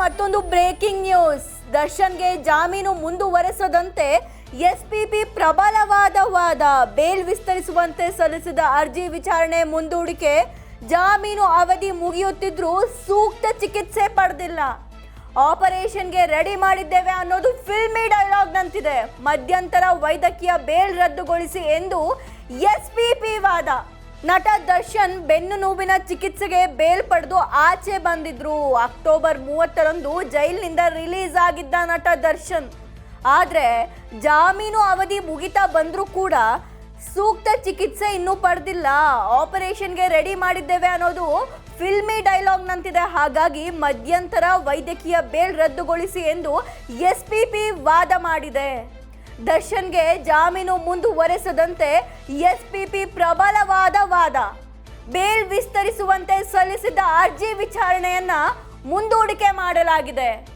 ಮತ್ತೊಂದು breaking news ದರ್ಶನ್ಗೆ ಜಾಮೀನು ಮುಂದುವರೆಸದಂತೆ ಎಸ್ಪಿಪಿ ಪ್ರಬಲವಾದ ವಾದ. ಬೇಲ್ ವಿಸ್ತರಿಸುವಂತೆ ಸಲ್ಲಿಸಿದ ಅರ್ಜಿ ವಿಚಾರಣೆ ಮುಂದೂಡಿಕೆ. ಜಾಮೀನು ಅವಧಿ ಮುಗಿಯುತ್ತಿದ್ರೂ ಸೂಕ್ತ ಚಿಕಿತ್ಸೆ ಪಡೆದಿಲ್ಲ. ಆಪರೇಷನ್ಗೆ ರೆಡಿ ಮಾಡಿದ್ದೇವೆ ಅನ್ನೋದು ಫಿಲ್ಮಿ ಡೈಲಾಗ್ ನಂತಿದೆ. ಮಧ್ಯಂತರ ವೈದ್ಯಕೀಯ ಬೇಲ್ ರದ್ದುಗೊಳಿಸಿ ಎಂದು ಎಸ್ಪಿಪಿ ವಾದ. ನಟ ದರ್ಶನ್ ಬೆನ್ನು ನೋವಿನ ಚಿಕಿತ್ಸೆಗೆ ಬೇಲ್ ಪಡೆದು ಆಚೆ ಬಂದಿದ್ರು. ಅಕ್ಟೋಬರ್ ಮೂವತ್ತರಂದು ಜೈಲಿನಿಂದ ರಿಲೀಸ್ ಆಗಿದ್ದ ನಟ ದರ್ಶನ್. ಆದ್ರೆ ಜಾಮೀನು ಅವಧಿ ಮುಗಿತಾ ಬಂದರೂ ಕೂಡ ಸೂಕ್ತ ಚಿಕಿತ್ಸೆ ಇನ್ನೂ ಪಡೆದಿಲ್ಲ. ಆಪರೇಷನ್ಗೆ ರೆಡಿ ಮಾಡಿದ್ದೇವೆ ಅನ್ನೋದು ಫಿಲ್ಮಿ ಡೈಲಾಗ್ ನಂತಿದೆ. ಹಾಗಾಗಿ ಮಧ್ಯಂತರ ವೈದ್ಯಕೀಯ ಬೇಲ್ ರದ್ದುಗೊಳಿಸಿ ಎಂದು ಎಸ್ಪಿಪಿ ವಾದ ಮಾಡಿದೆ. ದರ್ಶನ್ಗೆ ಜಾಮೀನು ಮುಂದುವರೆಸದಂತೆ ಎಸ್ಪಿಪಿ ಪ್ರಬಲವಾದ ವಾದ. ಬೇಲ್ ವಿಸ್ತರಿಸುವಂತೆ ಸಲ್ಲಿಸಿದ್ದ ಅರ್ಜಿ ವಿಚಾರಣೆಯನ್ನ ಮುಂದೂಡಿಕೆ ಮಾಡಲಾಗಿದೆ.